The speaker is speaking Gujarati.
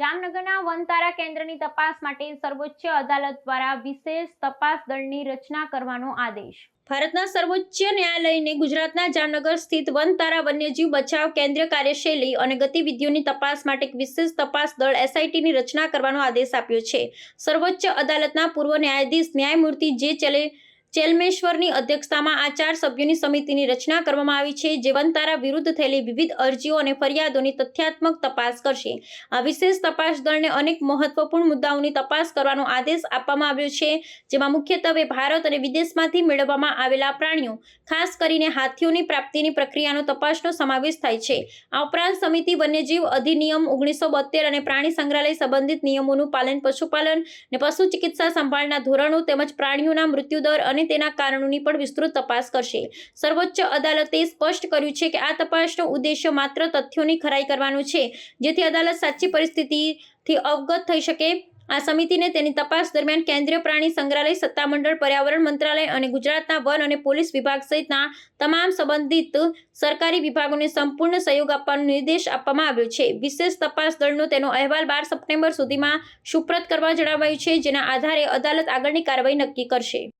જામનગરના વનતારા કેન્દ્રની તપાસ માટે સર્વોચ્ચ અદાલત દ્વારા વિશેષ તપાસ દળની રચના કરવાનો આદેશ. ભારતના સર્વોચ્ચ ન્યાયાલયને ગુજરાતના જામનગર સ્થિત વનતારા વન્યજીવ બચાવ કેન્દ્ર કાર્યશૈલી અને ગતિવિધિઓની તપાસ માટે એક વિશેષ તપાસ દળ એસઆઈટીની રચના કરવાનો આદેશ આપ્યો છે. સર્વોચ્ચ અદાલતના પૂર્વ ન્યાયાધીશ ન્યાયમૂર્તિ જે ચલે ચેલમેશ્વરની અધ્યક્ષતામાં આ ચાર સભ્યોની સમિતિની રચના કરવામાં આવી છે. જે વનતારા વિરુદ્ધ થયેલી વિવિધ અરજીઓ અને ફરિયાદોની તથ્યાત્મક તપાસ કરશે. આ વિશેષ તપાસ દળને અનેક મહત્વપૂર્ણ મુદ્દાઓની તપાસ કરવાનો આદેશ આપવામાં આવ્યો છે, જેમાં મુખ્યત્વે ભારત અને વિદેશમાંથી મેળવવામાં આવેલા પ્રાણીઓ, ખાસ કરીને હાથીઓની પ્રાપ્તિની પ્રક્રિયાનો તપાસનો સમાવેશ થાય છે. આ ઉપરાંત સમિતિ વન્યજીવ અધિનિયમ ઓગણીસો બોતેર અને પ્રાણી સંગ્રહાલય સંબંધિત નિયમોનું પાલન, પશુપાલન અને પશુ ચિકિત્સા સંભાળના ધોરણો તેમજ પ્રાણીઓના મૃત્યુદર અને તેના કારણોની પણ વિસ્તૃત તપાસ કરશે. સર્વોચ્ચ અદાલતે સ્પષ્ટ કર્યું છે કે આ તપાસનો ઉદ્દેશ્ય માત્ર તથ્યોની ખરાઈ કરવાનો છે, જેથી અદાલત સાચી પરિસ્થિતિથી અવગત થઈ શકે. આ સમિતિને તેની તપાસ દરમિયાન કેન્દ્રીય પ્રાણી સંગ્રહાલય, સત્તામંડળ, પર્યાવરણ મંત્રાલય અને ગુજરાતના વન અને પોલીસ વિભાગ સહિતના તમામ સંબંધિત સરકારી વિભાગોને સંપૂર્ણ સહયોગ આપવાનો નિર્દેશ આપવામાં આવ્યો છે. વિશેષ તપાસ દળનો તેનો અહેવાલ બાર સપ્ટેમ્બર સુધીમાં સુપ્રત કરવા જણાવાયું છે, જેના આધારે અદાલત આગળની કાર્યવાહી નક્કી કરશે.